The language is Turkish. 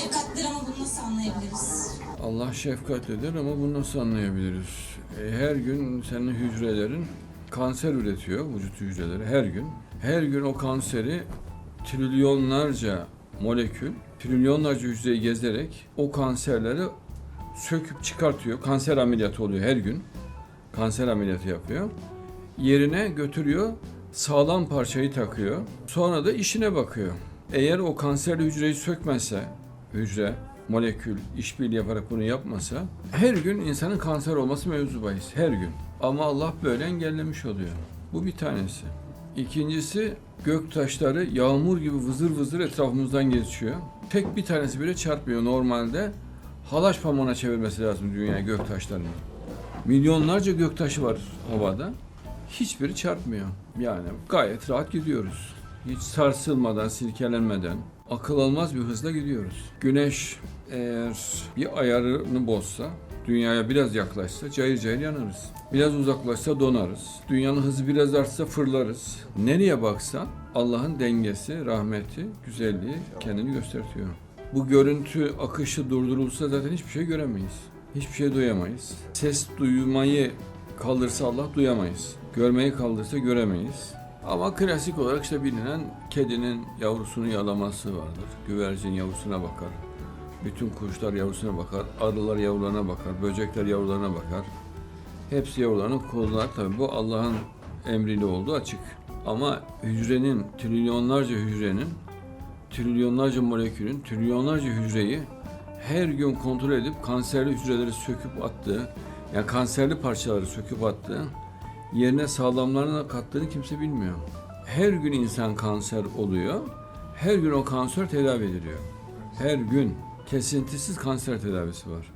şefkatlidir ama bunu nasıl anlayabiliriz? Allah şefkatlidir ama bunu nasıl anlayabiliriz? E, her gün senin hücrelerin kanser üretiyor, vücut hücreleri her gün. Her gün o kanseri trilyonlarca molekül, trilyonlarca hücreyi gezerek o kanserleri söküp çıkartıyor. Kanser ameliyatı oluyor her gün. Kanser ameliyatı yapıyor. Yerine götürüyor, sağlam parçayı takıyor. Sonra da işine bakıyor. Eğer o kanserli hücreyi sökmezse, hücre, molekül işbirliği yaparak bunu yapmasa, her gün insanın kanser olması mevzu bahis. Her gün. Ama Allah böyle engellemiş oluyor. Bu bir tanesi. İkincisi gök taşları yağmur gibi vızır vızır etrafımızdan geçiyor. Tek bir tanesi bile çarpmıyor normalde. Halaç pamuğuna çevirmesi lazım dünyaya gök taşlarını. Milyonlarca göktaşı var havada. Hiçbiri çarpmıyor. Yani gayet rahat gidiyoruz. Hiç sarsılmadan, silkelenmeden, akıl almaz bir hızla gidiyoruz. Güneş eğer bir ayarını bozsa, dünyaya biraz yaklaşsa cayır cayır yanarız. Biraz uzaklaşsa donarız. Dünyanın hızı biraz artsa fırlarız. Nereye baksan Allah'ın dengesi, rahmeti, güzelliği kendini gösteriyor. Bu görüntü akışı durdurulsa zaten hiçbir şey göremeyiz. Hiçbir şey duyamayız. Ses duymayı kaldırsa Allah duyamayız. Görmeyi kaldırsa göremeyiz. Ama klasik olarak işte bilinen kedinin yavrusunu yalaması vardır. Güvercin yavrusuna bakar. Bütün kuşlar yavrusuna bakar. Arılar yavrularına bakar. Böcekler yavrularına bakar. Hepsi yavrularını kollar. Tabi bu Allah'ın emriyle olduğu açık. Ama hücrenin, trilyonlarca hücrenin, trilyonlarca molekülün, trilyonlarca hücreyi her gün kontrol edip kanserli hücreleri söküp attığı, yani kanserli parçaları söküp attığı, yerine sağlamlarına kattığını kimse bilmiyor. Her gün insan kanser oluyor, her gün o kanser tedavi ediliyor. Her gün kesintisiz kanser tedavisi var.